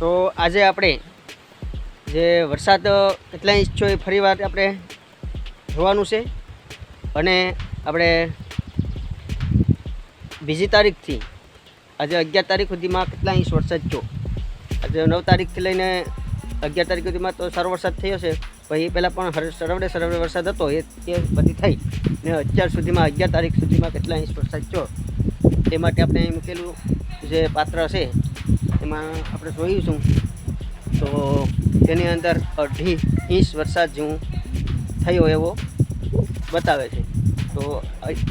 તો આજે આપણે જે વરસાદ કેટલા ઇંચ છો એ ફરી વાર આપણે જોવાનું છે. અને આપણે બીજી તારીખથી, આજે અગિયાર તારીખ સુધીમાં કેટલા ઇંચ વરસાદ થયો આજે નવ તારીખથી લઈને અગિયાર તારીખ સુધીમાં તો સારો વરસાદ થયો છે. પછી પહેલાં પણ હર- સરવડે સરવડે વરસાદ હતો. એ તે બધી થઈ. ને અત્યાર સુધીમાં, અગિયાર તારીખ સુધીમાં કેટલા ઇંચ વરસાદ થયો તે માટે આપણે મૂકેલું જે પાત્ર છે એમાં આપણે જોયું છું તો તેની અંદર અઢી ઇંચ વરસાદ જેવું થયો એવો બતાવે છે. તો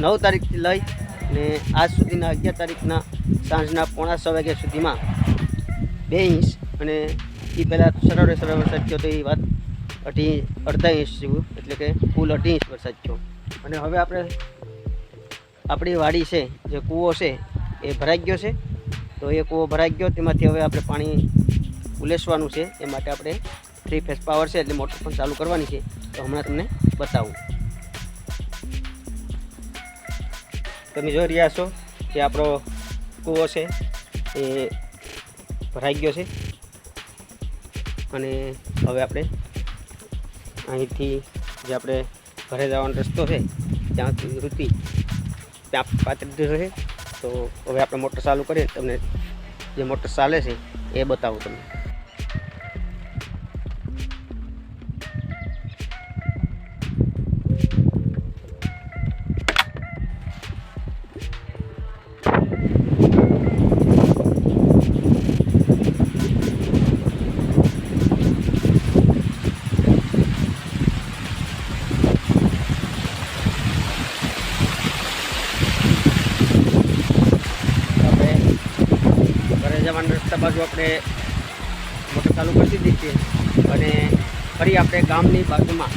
નવ તારીખથી લઈ અને આજ સુધીના અગિયાર તારીખના સાંજના પોણા છ વાગ્યા સુધીમાં બે ઇંચ અને એ પહેલાં સરળ સરળ વરસાદ થયો તો એ વાત અઢી, અડધા ઇંચ જેવું, એટલે કે કુલ અઢી ઇંચ વરસાદ થયો. અને હવે આપણે, આપણી વાડી છે, જે કૂવો છે, એ ભરાઈ ગયો છે. તો એ કૂવો ભરાઈ ગયો. તેમાંથી હવે આપણે પાણી ઉલેસવાનું છે. એ માટે આપણે થ્રી ફેસ પાવર છે એટલે મોટર પણ ચાલુ કરવાની છે. તો હમણાં તમને બતાવું. તમે જોઈ રહ્યા છો કે આપણો કૂવો છે એ ભરાઈ ગયો છે. અને હવે આપણે અહીંથી જે આપણે ઘરે જવાનો રસ્તો છે, ત્યાંથી વૃત્તિ ત્યાં પાત્ર છે. તો હવે આપણે મોટર ચાલુ કરીએ. તમને જે મોટર ચાલે છે એ બતાવું તમને. ઘરે રસ્તા બાજુ આપણે મોટર ચાલુ કરી દીધી છે અને ફરી આપણે ગામની બાજુમાં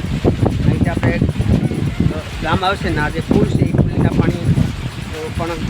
અહીંથી આપણે ગામ આવશે ને આ જે પુલ છે, એ પુલના પાણી પણ